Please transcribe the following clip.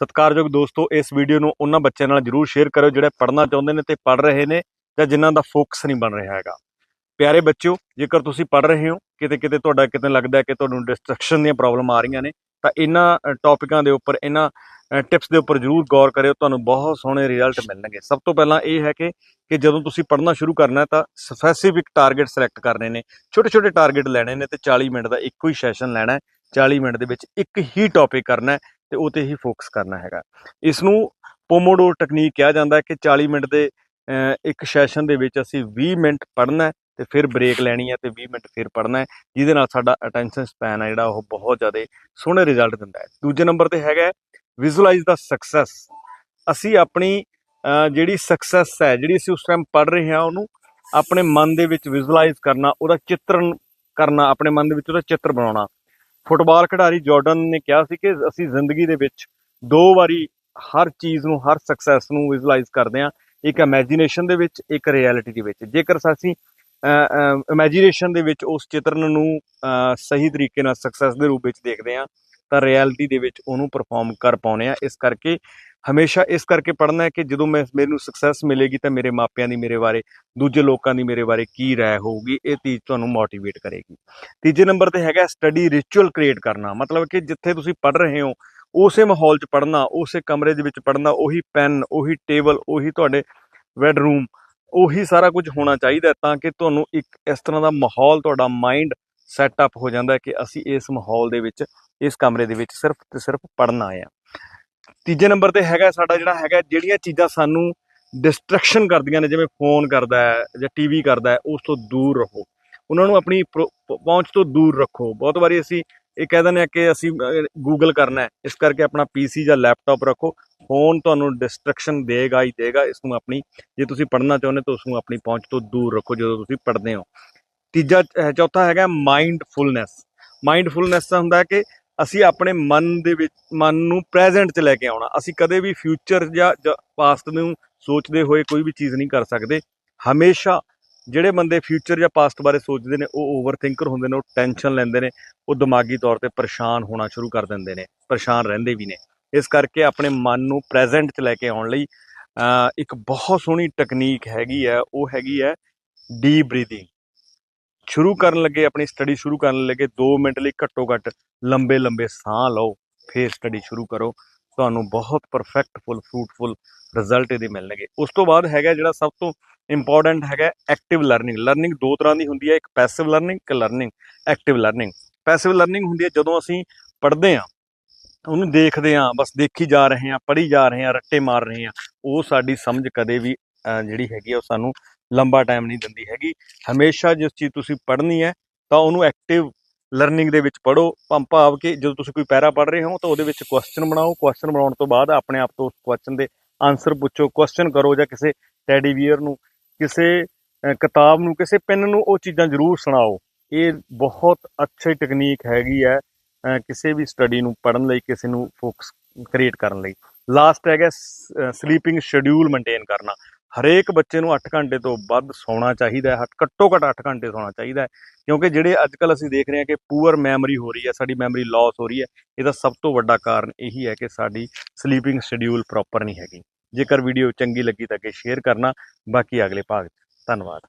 ਸਤਿਕਾਰਯੋਗ ਦੋਸਤੋ, ਇਸ ਵੀਡੀਓ ਨੂੰ ਉਹਨਾਂ ਬੱਚਿਆਂ ਨਾਲ ਜਰੂਰ ਸ਼ੇਅਰ ਕਰਿਓ ਜਿਹੜੇ ਪੜ੍ਹਨਾ ਚਾਹੁੰਦੇ ਨੇ ਤੇ ਪੜ੍ਹ ਰਹੇ ਨੇ ਜਾਂ ਜਿਨ੍ਹਾਂ ਦਾ ਫੋਕਸ ਨਹੀਂ ਬਣ ਰਿਹਾ ਹੈਗਾ। ਪਿਆਰੇ ਬੱਚਿਓ, ਜੇਕਰ ਤੁਸੀਂ ਪੜ੍ਹ ਰਹੇ ਹੋ ਕਿਤੇ ਕਿਤੇ ਤੁਹਾਡਾ ਕਿਤੇ ਲੱਗਦਾ ਕਿ ਤੁਹਾਨੂੰ ਡਿਸਟਰਕਸ਼ਨ ਦੀਆਂ ਪ੍ਰੋਬਲਮ ਆ ਰਹੀਆਂ ਨੇ, ਤਾਂ ਇਹਨਾਂ ਟੌਪਿਕਾਂ ਦੇ ਉੱਪਰ, ਇਹਨਾਂ ਟਿਪਸ ਦੇ ਉੱਪਰ ਜਰੂਰ ਗੌਰ ਕਰਿਓ, ਤੁਹਾਨੂੰ ਬਹੁਤ ਸੋਹਣੇ ਰਿਜ਼ਲਟ ਮਿਲਣਗੇ। ਸਭ ਤੋਂ ਪਹਿਲਾਂ ਇਹ ਹੈ ਕਿ ਕਿ ਜਦੋਂ ਤੁਸੀਂ ਪੜ੍ਹਨਾ ਸ਼ੁਰੂ ਕਰਨਾ ਤਾਂ ਸਪੈਸੀਫਿਕ ਟਾਰਗੇਟ ਸਿਲੈਕਟ ਕਰਨੇ ਨੇ ਛੋਟੇ ਛੋਟੇ ਟਾਰਗੇਟ ਲੈਣੇ ਨੇ ਤੇ 40 ਮਿੰਟ ਦਾ ਇੱਕੋ ਹੀ ਸੈਸ਼ਨ ਲੈਣਾ ਹੈ 40 ਮਿੰਟ ਦੇ ਵਿੱਚ ਇੱਕ ਹੀ ਟੌਪਿਕ ਕਰਨਾ ਹੈ ਤੇ ਉਹ ਤੇ ਹੀ ਫੋਕਸ ਕਰਨਾ ਹੈਗਾ। ਇਸ ਨੂੰ ਪੋਮੋਡੋਰ ਟੈਕਨੀਕ ਕਿਹਾ ਜਾਂਦਾ ਹੈ ਕਿ 40 ਮਿੰਟ ਦੇ ਇੱਕ ਸੈਸ਼ਨ ਦੇ ਵਿੱਚ ਅਸੀਂ 20 ਮਿੰਟ ਪੜ੍ਹਨਾ ਹੈ ਤੇ ਫਿਰ ਬ੍ਰੇਕ ਲੈਣੀ ਹੈ ਤੇ 20 ਮਿੰਟ ਫਿਰ ਪੜ੍ਹਨਾ ਹੈ, ਜਿਹਦੇ ਨਾਲ ਸਾਡਾ ਅਟੈਂਸ਼ਨ ਸਪੈਨ ਹੈ ਜਿਹੜਾ ਉਹ ਬਹੁਤ ਜ਼ਿਆਦਾ ਸੋਹਣੇ ਰਿਜ਼ਲਟ ਦਿੰਦਾ ਹੈ। ਦੂਜੇ ਨੰਬਰ ਤੇ ਹੈਗਾ ਵਿਜ਼ੂਅਲਾਈਜ਼ ਦਾ ਸਕਸੈਸ ਅਸੀਂ ਆਪਣੀ ਜਿਹੜੀ ਸਕਸੈਸ ਹੈ, ਜਿਹੜੀ ਅਸੀਂ ਉਸ ਟਾਈਮ ਪੜ੍ਹ ਰਹੇ ਹਾਂ, ਉਹਨੂੰ ਆਪਣੇ ਮਨ ਦੇ ਵਿੱਚ ਵਿਜ਼ੂਅਲਾਈਜ਼ ਕਰਨਾ, ਉਹਦਾ ਚਿੱਤਰਨ ਕਰਨਾ, ਆਪਣੇ ਮਨ ਦੇ ਵਿੱਚ ਉਹਦਾ ਚਿੱਤਰ ਬਣਾਉਣਾ ਫੁੱਟਬਾਲ ਖਿਡਾਰੀ ਜਾਰਡਨ ਨੇ ਕਿਹਾ ਸੀ ਕਿ ਅਸੀਂ ਜ਼ਿੰਦਗੀ ਦੇ ਵਿੱਚ ਦੋ ਵਾਰੀ ਹਰ ਚੀਜ਼ ਨੂੰ, ਹਰ ਸਕਸੈਸ ਨੂੰ ਵਿਜ਼ੂਅਲਾਈਜ਼ ਕਰਦੇ ਹਾਂ। ਇੱਕ ਇਮੇਜਿਨੇਸ਼ਨ ਦੇ ਵਿੱਚ, ਇੱਕ ਰਿਐਲਿਟੀ ਦੇ ਵਿੱਚ। ਜੇਕਰ ਅਸੀਂ ਇਮੇਜਿਨੇਸ਼ਨ ਦੇ ਵਿੱਚ ਉਸ ਚਿੱਤਰਨ ਨੂੰ ਸਹੀ ਤਰੀਕੇ ਨਾਲ ਸਕਸੈਸ ਦੇ ਰੂਪ ਵਿੱਚ ਦੇਖਦੇ ਹਾਂ, ਤਾਂ ਰਿਐਲਿਟੀ ਦੇ ਵਿੱਚ ਉਹਨੂੰ ਪਰਫਾਰਮ ਕਰ ਪਾਉਨੇ ਆ ਇਸ ਕਰਕੇ ਹਮੇਸ਼ਾ ਇਸ ਕਰਕੇ ਪੜ੍ਹਨਾ ਹੈ ਕਿ ਜਦੋਂ ਮੈਂ, ਮੈਨੂੰ ਸਕਸੈਸ ਮਿਲੇਗੀ ਤਾਂ ਮੇਰੇ ਮਾਪਿਆਂ ਦੀ, ਮੇਰੇ ਬਾਰੇ, ਦੂਜੇ ਲੋਕਾਂ ਦੀ ਮੇਰੇ ਬਾਰੇ ਕੀ ਰਾਏ ਹੋਊਗੀ, ਇਹ ਚੀਜ਼ ਤੁਹਾਨੂੰ ਮੋਟੀਵੇਟ ਕਰੇਗੀ। ਤੀਜੇ ਨੰਬਰ ਤੇ ਹੈਗਾ ਸਟੱਡੀ ਰਿਚੁਅਲ ਕ੍ਰੀਏਟ ਕਰਨਾ, ਮਤਲਬ ਕਿ ਜਿੱਥੇ ਤੁਸੀਂ ਪੜ੍ਹ ਰਹੇ ਹੋ, ਉਸੇ ਮਾਹੌਲ 'ਚ ਪੜ੍ਹਨਾ, ਉਸੇ ਕਮਰੇ ਦੇ ਵਿੱਚ ਪੜ੍ਹਨਾ, ਉਹੀ ਪੈਨ ਉਹੀ ਟੇਬਲ ਉਹੀ ਤੁਹਾਡੇ ਬੈਡਰੂਮ ਉਹੀ ਸਾਰਾ ਕੁਝ ਹੋਣਾ ਚਾਹੀਦਾ ਤਾਂ ਕਿ ਤੁਹਾਨੂੰ ਇੱਕ ਇਸ ਤਰ੍ਹਾਂ ਦਾ ਮਾਹੌਲ ਤੁਹਾਡਾ ਮਾਈਂਡ ਸੈਟਅਪ ਹੋ ਜਾਂਦਾ ਕਿ ਅਸੀਂ ਇਸ ਮਾਹੌਲ ਦੇ ਵਿੱਚ, ਇਸ ਕਮਰੇ ਦੇ ਵਿੱਚ ਸਿਰਫ ਤੇ ਸਿਰਫ ਪੜ੍ਹਨਾ ਆ ਤੀਜੇ ਨੰਬਰ ਤੇ ਹੈਗਾ ਸਾਡਾ ਜਿਹੜਾ ਹੈਗਾ, ਜਿਹੜੀਆਂ ਚੀਜ਼ਾਂ ਸਾਨੂੰ ਡਿਸਟਰੈਕਸ਼ਨ ਕਰਦੀਆਂ ਨੇ, ਜਿਵੇਂ ਫੋਨ ਕਰਦਾ ਹੈ ਜਾਂ ਟੀਵੀ ਕਰਦਾ ਹੈ, ਉਸ ਤੋਂ ਦੂਰ ਰਹੋ। ਉਹਨਾਂ ਨੂੰ ਆਪਣੀ ਪ੍ਰੋ- ਪਹੁੰਚ ਤੋਂ ਦੂਰ ਰੱਖੋ। ਬਹੁਤ ਵਾਰੀ ਅਸੀਂ ਇਹ ਕਹਿ ਦਿੰਦੇ ਆ ਕਿ ਅਸੀਂ ਗੂਗਲ ਕਰਨਾ ਹੈ। ਇਸ ਕਰਕੇ ਆਪਣਾ ਪੀਸੀ ਜਾਂ ਲੈਪਟਾਪ ਰੱਖੋ। ਫੋਨ ਤੁਹਾਨੂੰ ਡਿਸਟਰੈਕਸ਼ਨ ਦੇਗਾ ਹੀ ਦੇਗਾ। ਇਸ ਨੂੰ ਆਪਣੀ, ਜੇ ਤੁਸੀਂ ਪੜ੍ਹਨਾ ਚਾਹੁੰਦੇ ਤਾਂ ਉਸ ਨੂੰ ਆਪਣੀ ਪਹੁੰਚ ਤੋਂ ਦੂਰ ਰੱਖੋ ਜਦੋਂ ਤੁਸੀਂ ਪੜ੍ਹਦੇ ਹੋ। ਤੀਜਾ ਚੌਥਾ ਹੈਗਾ ਮਾਈਂਡਫੁਲਨੈਸ ਮਾਈਂਡਫੁਲਨੈਸ ਦਾ ਹੁੰਦਾ ਕਿ ਅਸੀਂ ਆਪਣੇ ਮਨ ਦੇ ਵਿੱਚ, ਮਨ ਨੂੰ ਪ੍ਰੈਜ਼ੈਂਟ 'ਚ ਲੈ ਕੇ ਆਉਣਾ। ਅਸੀਂ ਕਦੇ ਵੀ ਫਿਊਚਰ ਜਾਂ ਪਾਸਟ ਨੂੰ ਸੋਚਦੇ ਹੋਏ ਕੋਈ ਵੀ ਚੀਜ਼ ਨਹੀਂ ਕਰ ਸਕਦੇ। ਹਮੇਸ਼ਾ ਜਿਹੜੇ ਬੰਦੇ ਫਿਊਚਰ ਜਾਂ ਪਾਸਟ ਬਾਰੇ ਸੋਚਦੇ ਨੇ, ਉਹ ਓਵਰ ਥਿੰਕਰ ਹੁੰਦੇ ਨੇ, ਉਹ ਟੈਨਸ਼ਨ ਲੈਂਦੇ ਨੇ, ਉਹ ਦਿਮਾਗੀ ਤੌਰ ਤੇ ਪਰੇਸ਼ਾਨ ਹੋਣਾ ਸ਼ੁਰੂ ਕਰ ਦਿੰਦੇ ਨੇ, ਪਰੇਸ਼ਾਨ ਰਹਿੰਦੇ ਵੀ ਨੇ। ਇਸ ਕਰਕੇ ਆਪਣੇ ਮਨ ਨੂੰ ਪ੍ਰੈਜ਼ੈਂਟ 'ਚ ਲੈ ਕੇ ਆਉਣ ਲਈ ਇੱਕ ਬਹੁਤ ਸੋਹਣੀ ਟੈਕਨੀਕ ਹੈਗੀ ਹੈ, ਉਹ ਹੈਗੀ ਹੈ ਡੀਪ ਬਰੀਥਿੰਗ ਸ਼ੁਰੂ ਕਰਨ ਲੱਗੇ ਆਪਣੀ ਸਟੱਡੀ ਸ਼ੁਰੂ ਕਰਨ ਲੱਗੇ 2 ਮਿੰਟ ਲਈ ਘੱਟੋ ਘੱਟ ਲੰਬੇ ਲੰਬੇ ਸਾਹ ਲਓ ਫਿਰ ਸਟੱਡੀ ਸ਼ੁਰੂ ਕਰੋ ਤੁਹਾਨੂੰ ਬਹੁਤ ਪਰਫੈਕਟਫੁਲ ਫਰੂਟਫੁਲ ਰਿਜ਼ਲਟ ਇਹਦੇ ਮਿਲਣਗੇ। ਉਸ ਤੋਂ ਬਾਅਦ ਹੈਗਾ ਜਿਹੜਾ ਸਭ ਤੋਂ ਇੰਪੋਰਟੈਂਟ ਹੈਗਾ ਐਕਟਿਵ ਲਰਨਿੰਗ ਲਰਨਿੰਗ ਦੋ ਤਰ੍ਹਾਂ ਦੀ ਹੁੰਦੀ ਹੈ ਇੱਕ ਪੈਸਿਵ ਲਰਨਿੰਗ ਇੱਕ learning active learning passive learning ਹੁੰਦੀ ਹੈ ਜਦੋਂ ਅਸੀਂ ਪੜ੍ਹਦੇ ਹਾਂ ਉਹਨੂੰ ਦੇਖਦੇ ਹਾਂ ਬਸ ਦੇਖੀ ਜਾ ਰਹੇ ਹਾਂ ਪੜ੍ਹੀ ਜਾ ਰਹੇ ਹਾਂ ਰੱਟੇ ਮਾਰ ਰਹੇ ਹਾਂ ਉਹ ਸਾਡੀ ਸਮਝ ਕਦੇ ਵੀ ਅਹ, ਜਿਹੜੀ ਹੈਗੀ ਆ ਉਹ ਸਾਨੂੰ ਲੰਬਾ ਟਾਈਮ ਨਹੀਂ ਦਿੰਦੀ ਹੈਗੀ। ਹਮੇਸ਼ਾ ਜਿਸ ਚੀਜ਼ ਤੁਸੀਂ ਪੜ੍ਹਨੀ ਹੈ, ਤਾਂ ਉਹਨੂੰ ਐਕਟਿਵ ਲਰਨਿੰਗ ਦੇ ਵਿੱਚ ਪੜੋ ਭਾਵ ਕਿ ਜਦੋਂ ਤੁਸੀਂ ਕੋਈ ਪੈਰਾ ਪੜ੍ਹ ਰਹੇ ਹੋ, ਤਾਂ ਉਹਦੇ ਵਿੱਚ ਕੁਐਸਚਨ ਬਣਾਓ। ਕੁਐਸਚਨ ਬਣਾਉਣ ਤੋਂ ਬਾਅਦ ਆਪਣੇ ਆਪ ਤੋਂ ਉਸ ਕੁਐਸਚਨ ਦੇ ਆਨਸਰ ਪੁੱਛੋ। ਕੁਐਸਚਨ ਕਰੋ ਜਾਂ ਕਿਸੇ ਟੈਡੀ ਬੀਅਰ ਨੂੰ, ਕਿਸੇ ਕਿਤਾਬ ਨੂੰ, ਕਿਸੇ ਪੈਨ ਨੂੰ ਉਹ ਚੀਜ਼ਾਂ ਜ਼ਰੂਰ ਸੁਣਾਓ। ਇਹ ਬਹੁਤ ਅੱਛੀ ਟੈਕਨੀਕ ਹੈਗੀ ਹੈ ਕਿਸੇ ਵੀ ਸਟੱਡੀ ਨੂੰ ਪੜ੍ਹਨ ਲਈ, ਕਿਸੇ ਨੂੰ ਫੋਕਸ ਕ੍ਰੀਏਟ ਕਰਨ ਲਈ। ਲਾਸਟ ਹੈਗਾ ਸਲੀਪਿੰਗ ਸ਼ਡਿਊਲ ਮੇਨਟੇਨ ਕਰਨਾ। ਹਰੇਕ ਬੱਚੇ ਨੂੰ 8 ਘੰਟੇ ਤੋਂ ਵੱਧ ਸੌਣਾ ਚਾਹੀਦਾ ਹੈ, ਘੱਟੋ ਘੱਟ 8 ਘੰਟੇ ਸੌਣਾ ਚਾਹੀਦਾ ਹੈ, ਕਿਉਂਕਿ ਜਿਹੜੇ ਅੱਜ ਕੱਲ ਅਸੀਂ ਦੇਖ ਰਹੇ ਹਾਂ ਕਿ ਪੂਅਰ ਮੈਮਰੀ ਹੋ ਰਹੀ ਹੈ, ਸਾਡੀ ਮੈਮਰੀ ਲਾਸ ਹੋ ਰਹੀ ਹੈ, ਇਹਦਾ ਸਭ ਤੋਂ ਵੱਡਾ ਕਾਰਨ ਇਹੀ ਹੈ ਕਿ ਸਾਡੀ ਸਲੀਪਿੰਗ ਸ਼ਡਿਊਲ ਪ੍ਰੋਪਰ ਨਹੀਂ ਹੈਗੀ। ਜੇਕਰ ਵੀਡੀਓ ਚੰਗੀ ਲੱਗੀ ਤਾਂ ਅੱਗੇ ਸ਼ੇਅਰ ਕਰਨਾ, ਬਾਕੀ ਅਗਲੇ ਭਾਗ 'ਚ। ਧੰਨਵਾਦ।